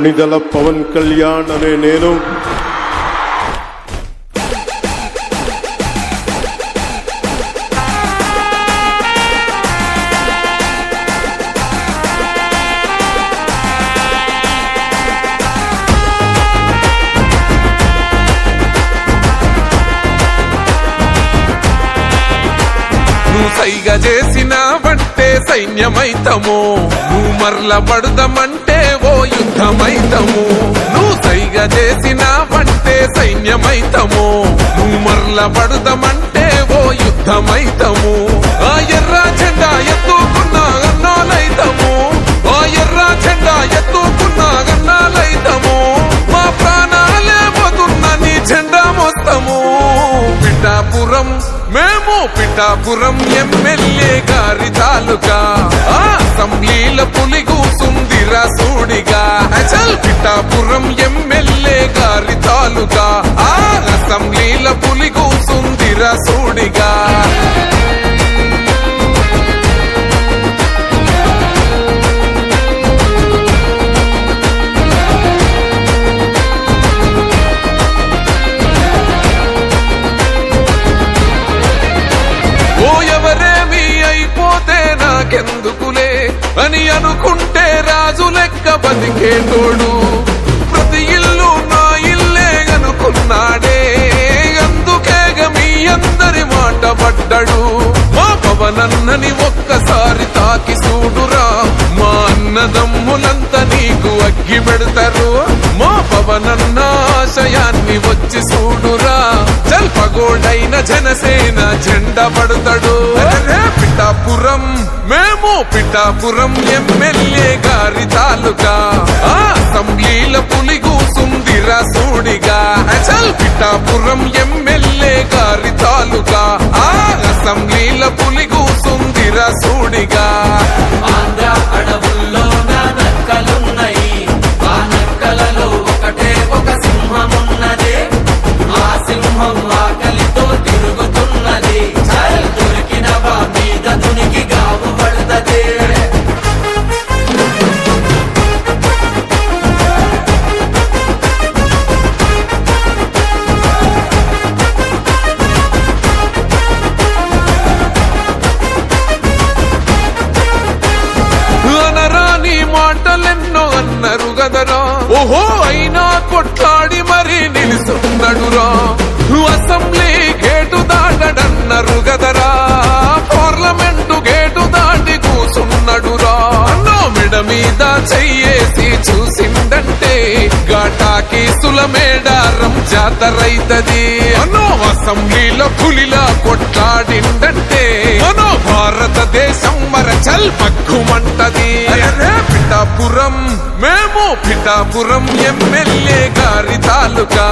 త్రిదల పవన్ కళ్యాణ్ అనే నేను చేసిన సైగ సైన్యమైతము. నువ్వు మరల పడదమంటే ఓ యుద్ధమైతము. నువ్వు సైగ చేసినావంటే సైన్యమైతము. నువ్వు మరల పడదమంటే ఓ యుద్ధమైతము. ఆ ఎర్ర జెండా ఎత్తుకున్నా అన్నాలైతము. ఆ ఎర్ర జెండా ఎత్తుకున్నా అన్నాలైతము. మా ప్రాణాలే పోతున్న నీ జెండా మొత్తము పిఠాపురం మేము పిఠాపురం ఎమ్మెల్యే గారి తాలూకా. ఆ అసెంబ్లీల పులి కూసుందిరా సూడిగా అచల్ పిఠాపురం ఎమ్మెల్యే గారి తాలూకా. ఆ అసెంబ్లీల పులి కూసుందిరా సూడిగా తోడు? ప్రతి ఇల్లు నా ఇల్లే అనుకున్నాడే. అందుకేగ మీ అందరి మాట పడ్డాడు. మా పవనన్నని ఒక్కసారి తాకి చూడురా. మా అన్నదమ్ములంతా నీకు అగ్గి పెడతారు. మా పవనన్న ఆశయాన్ని వచ్చి చూడురా. జల్పగోడైన జనసేన జెండా పడతాడు. అరే పిఠాపురం మే పిఠాపురం ఎమ్మెల్యే గారి తాలూకా. ఆ అసెంబ్లీల పులి కూసుందిరా సూడిగా అచల్ పిఠాపురం ఎమ్మెల్యే గారి తాలూకా. ఆ అసెంబ్లీల పులి కూసు ఓహో అయినా కొట్లాడి మరీ నిలుస్తున్నాడురా అసెంబ్లీ గేటు దాటడన్నరు గదరా. పార్లమెంటు గేటు దాటి కూసున్నడురా. అన్నో మెడ మీద చెయ్యేసి చూసిందంటే గాటాకి సులమేడారం జాతరైతది. అనో అసెంబ్లీలో పులిలా కొట్లాడిందంటే అనో భారతదేశం మరచల్ పక్కుమంటది. అరే పిఠాపురం. మేము పిఠాపురం ఎమ్మెల్యే గారి తాలూకా.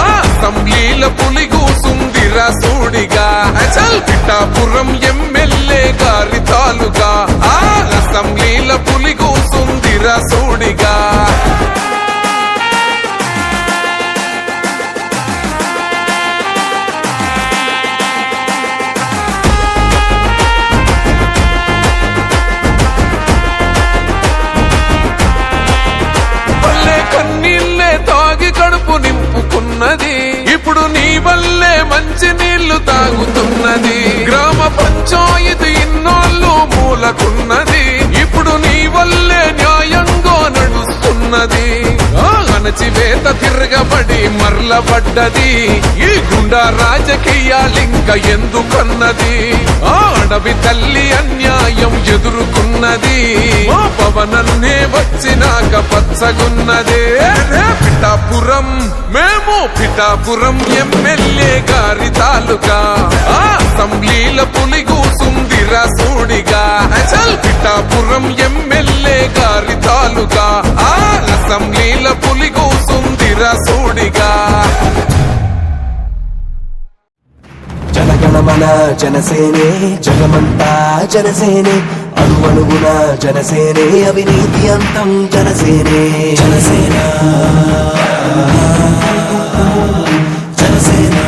అసెంబ్లీల పులి కూసుందిరా సూడిగా. అచల్ పిఠాపురం ఎమ్మెల్యే గారి తాలూకా. అసెంబ్లీల పులి మూలకున్నది ఇప్పుడు నీ వల్లే న్యాయంగా నడుస్తున్నది. అణచివేత తిరగబడి మరలబడ్డది. ఈ గుండా రాజకీయాలింక ఎందుకన్నది? ఆ అడవి తల్లి అన్యాయం ఎదుర్కొన్నది. మా పవనన్నే వచ్చినాక పచ్చగున్నదే. పిఠాపురం మేము పిఠాపురం ఎమ్మెల్యే గారి తాలూకా. పిఠాపురం ఎమ్మెల్యే గారి తాలుగా ఆ అసెంబ్లీల పులి కూసుందిరా సూడిగా జనగణమన జనసేనే జగమంతా జనసేనే అణువణువున జనసేనే అవినీతి అంతం జనసేనే. జనసేన జనసేన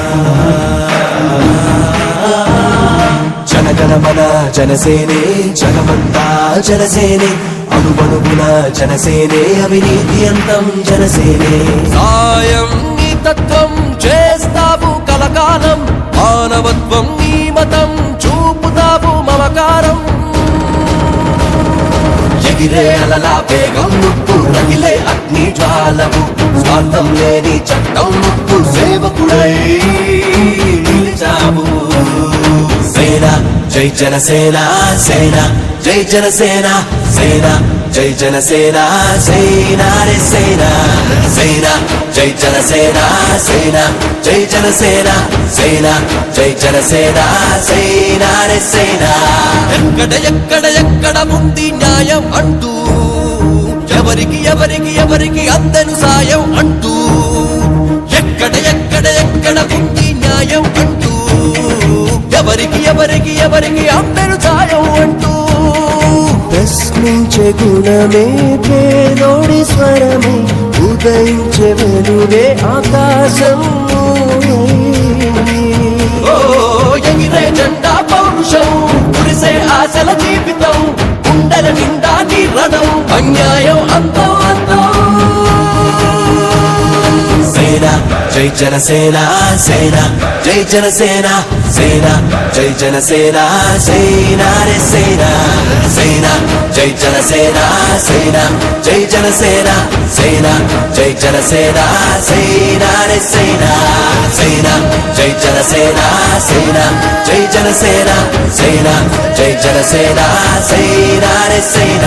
జనగణమన జనసేనే జగమంతా జనసేనే అణువణువున జనసేనే అవినీతి అంతం జనసేనే. సాయం నీ తత్వం చేస్తావు కలకాలం మానవత్వం నీ మతం చూపుతావు మమకారం. ఎగిరే అలలా వేగం నువ్వు రగిలే అగ్ని జ్వాలవు స్వార్థం లేని చట్టం జై జనసేన సేన. జై జనసేన సేన. జై జనసేన సేనా రే సేన. సేన. జై జనసేన సేన. జై జనసేన సేన. జై జనసేన సేనా రే సేన. ఎక్కడ ఎక్కడ ఎక్కడ ఉంది న్యాయం అంటూ ఎవరికి ఎవరికి ఎవరికి అందను సాయం అంటూ ఎక్కడ ఎక్కడ ఎక్కడ ఉంది న్యాయం ఎవరికి ఎవరికి ఎవరికి అందను సాయం అంటూ. ప్రశ్నించే గుణమే పేదోడి స్వరమే ఉదయించే వెలుగే ఆకాశం ఎగిరే జెండా పౌరుషం కురిసే ఆశల జీవితం గుండెల నిండా నిరణం అన్యాయం జై జనసేన సేన జై జనసేన సేన జై జనసేన సేన రే సేన సేన జై జనసేన సేన జై జనసేన సేన జై జనసేన సేన రే సేన సేన జై జనసేన సేన జై జనసేన సేన జై జనసేన సేన రే సేన.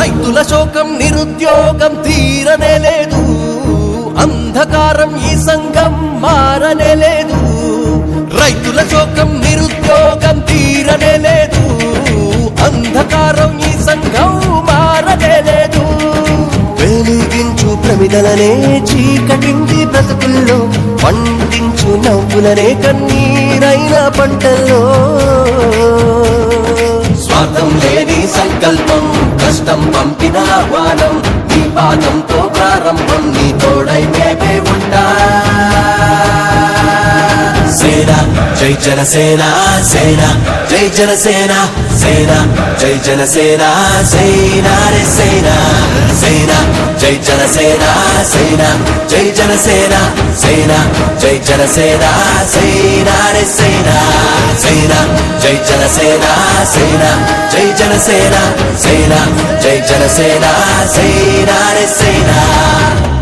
రైతుల శోకం నిరుద్యోగం తీరనే లేదు. అంధకారం ఈ సంఘం మారనే లేదు. రైతుల శోకం నిరుద్యోగం తీరనే లేదు. అంధకారం ఈ సంఘం మారనే లేదు. వెలిగించు ప్రమిదలనే చీకటింటి బ్రతుకుల్లో పండించు నవ్వులనే కన్నీరైన పంటల్లో. స్వార్థం లేని సంకల్పం కష్టం పంపిన ఆహ్వానం నీ పాదంతో ప్రారంభం నీ తోడై మేమే ఉంటా. సేన జై జనసేన సేన జై జనసేన సేన జై జనసేన సేన రే సేన సేన జై జనసేన సేన జై జనసేన సేన జై జనసేన సేన రే సేన సేన జై జనసేన సేన జై జనసేన సేన జై జనసేన సేన రే సేన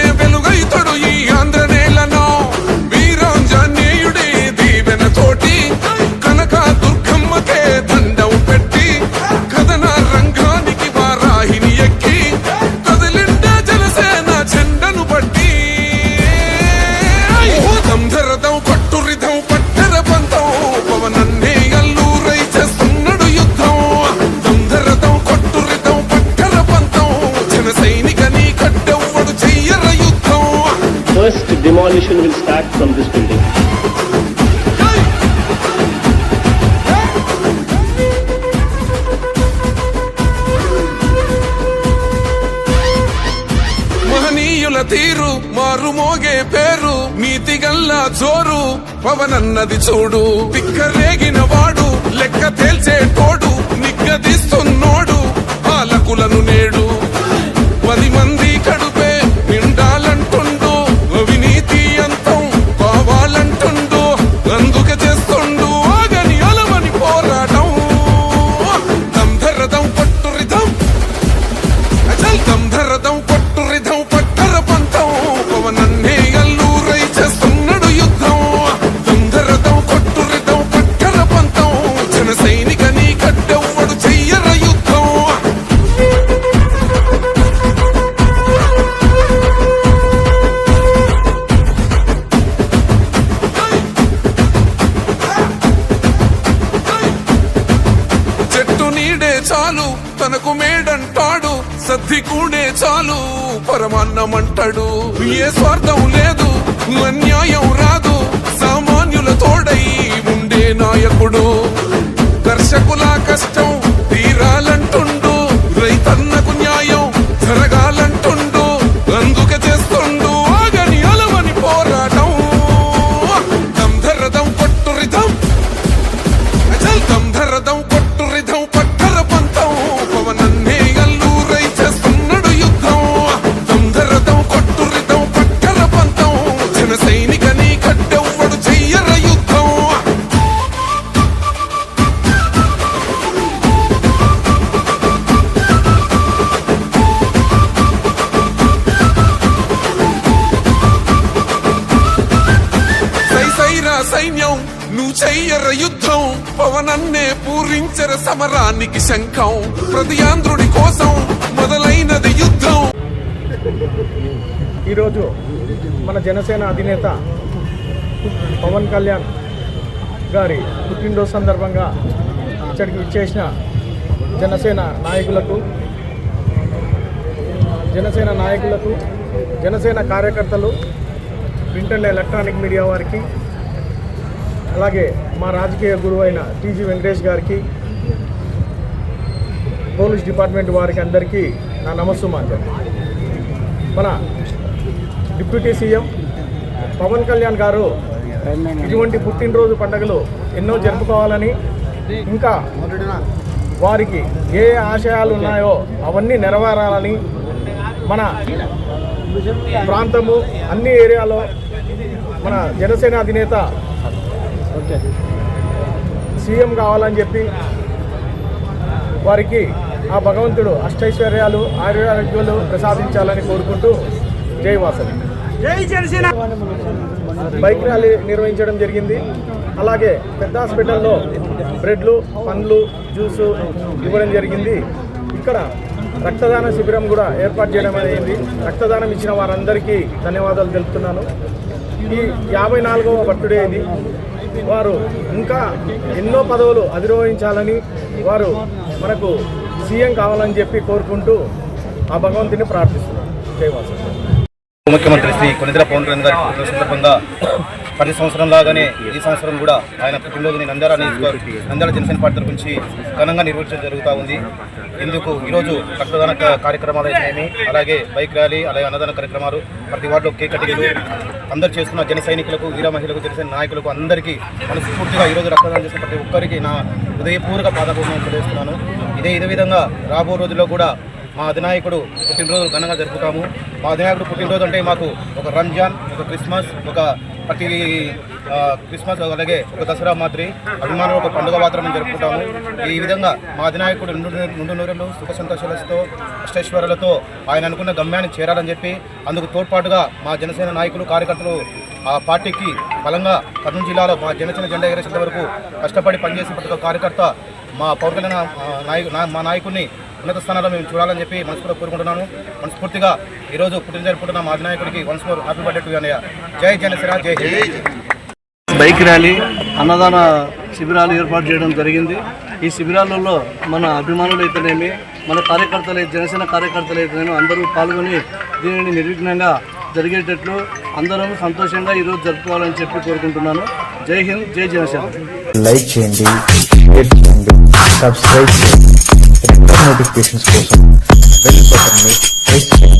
demolition will start from this building. మహనీయుల తీరు మారు మోగే పేరు నీతి గల్లా జోరు పవనన్నది చూడు పిక్కరేగిన వాడు లెక్క తేల్చే తోడు నాయకుడు దర్శకుల కష్టం వారికి శంఖం ప్రతి కోసం మొదలైనది యుద్ధం. ఈరోజు మన జనసేన అధినేత పవన్ కళ్యాణ్ గారి పుట్టినరోజు సందర్భంగా ఇక్కడికి విచ్చేసిన జనసేన నాయకులకు జనసేన నాయకులకు జనసేన కార్యకర్తలు ప్రింట్ అండ్ ఎలక్ట్రానిక్ మీడియా వారికి అలాగే మా రాజకీయ గురువు అయిన టీజీ వెంకటేష్ గారికి పోలీస్ డిపార్ట్మెంట్ వారికి అందరికీ నా నమస్సుమాంజలి. మన డిప్యూటీ సీఎం పవన్ కళ్యాణ్ గారు ఇటువంటి పుట్టినరోజు పండుగలు ఎన్నో జరుపుకోవాలని ఇంకా వారికి ఏ ఆశయాలు ఉన్నాయో అవన్నీ నెరవేరాలని మన ప్రాంతము అన్ని ఏరియాలో మన జనసేన అధినేత సీఎం కావాలని చెప్పి వారికి ఆ భగవంతుడు అష్టైశ్వర్యాలు ఆయుర్వేదాలు ప్రసాదించాలని కోరుకుంటూ జై వాసవి. బైక్ ర్యాలీ నిర్వహించడం జరిగింది. అలాగే పెద్ద హాస్పిటల్లో బ్రెడ్లు పండ్లు జ్యూసు ఇవ్వడం జరిగింది. ఇక్కడ రక్తదాన శిబిరం కూడా ఏర్పాటు చేయడం అనేది రక్తదానం ఇచ్చిన వారందరికీ ధన్యవాదాలు తెలుపుతున్నాను. ఈ యాభై నాలుగవ బర్త్డే ఇది. వారు ఇంకా ఎన్నో పదవులు అధిరోహించాలని వారు మనకు సీఎం కావాలని చెప్పి కోరుకుంటూ ఆ భగవంతుని ప్రార్థిస్తున్నాం. జయవాసం ముఖ్యమంత్రి శ్రీ కొనిద్ర పవన్ కళ్యాణ్ గారి సందర్భంగా ప్రతి సంవత్సరం లాగానే ఈ సంవత్సరం కూడా ఆయన పుట్టినరోజుని నంద్యాల నియోజకవర్గ నంద్యాల జనసేన పార్టీ తరపు నుంచి ఘనంగా నిర్వహించడం జరుగుతూ ఉంది. ఇందుకు ఈరోజు రక్తదాన కార్యక్రమాలు అయితేనేమి అలాగే బైక్ ర్యాలీ అలాగే అన్నదాన కార్యక్రమాలు ప్రతి వాటిలో కేక్ కటింగ్లు అందరు చేస్తున్న జన సైనికులకు వీర మహిళలకు జనసేన నాయకులకు అందరికీ మనస్ఫూర్తిగా ఈరోజు రక్తదానం చేసిన ప్రతి ఒక్కరికి నా హృదయపూర్వక పాదపూర్ణం తెలియజేస్తున్నాను. ఇదే ఇదే విధంగా రాబో రోజుల్లో కూడా మా అధినాయకుడు పుట్టినరోజు ఘనంగా జరుపుతాము. మా అధినాయకుడు పుట్టినరోజు అంటే మాకు ఒక రంజాన్ ఒక క్రిస్మస్ ఒక ప్రతి క్రిస్మస్ అలాగే ఒక దసరా మాదిరి అభిమానులు ఒక పండుగ మాత్రమే జరుపుకుంటాము. ఈ విధంగా మా అధినాయకుడు నిండు నిండు నూరెళ్ళు సుఖ సంతోషాలతో అష్టేశ్వరులతో ఆయన అనుకున్న గమ్యాన్ని చేరాలని చెప్పి అందుకు తోడ్పాటుగా మా జనసేన నాయకులు కార్యకర్తలు ఆ పార్టీకి బలంగా కర్నూలు జిల్లాలో మా జనసేన జెండా ఎగరేసేంత వరకు కష్టపడి పనిచేసిన ప్రతి ఒక్క కార్యకర్త మా పౌరుల నాయకు నా- మా నాయకుడిని ఉన్నత స్థానాల్లో మేము చూడాలని చెప్పి మనస్ఫూర్తిగా కోరుకుంటున్నాను మనస్ఫూర్తిగా ఈరోజు పుట్టిన జరుపుకుంటున్న మా అధినాయకుడికి once more happy birthday to అన్నయ్య. జై జనసేన జై జై బైక్ ర్యాలీ అన్నదాన శిబిరాలు ఏర్పాటు చేయడం జరిగింది. ఈ శిబిరాలలో మన అభిమానులు అయితేనేమి మన కార్యకర్తలు జనసేన కార్యకర్తలు అయితేనేమి అందరూ పాల్గొని దీనిని నిర్విఘ్నంగా జరిగేటట్లు అందరం సంతోషంగా ఈరోజు జరుపుకోవాలని చెప్పి కోరుకుంటున్నాను. జై హింద్ జై జనసేన. లైక్ చేయండి సబ్స్క్రైబ్ చేయండి. రెగ్యులర్ నోటిఫికేషన్స్ కోసం బెల్ బటన్ని ప్రెస్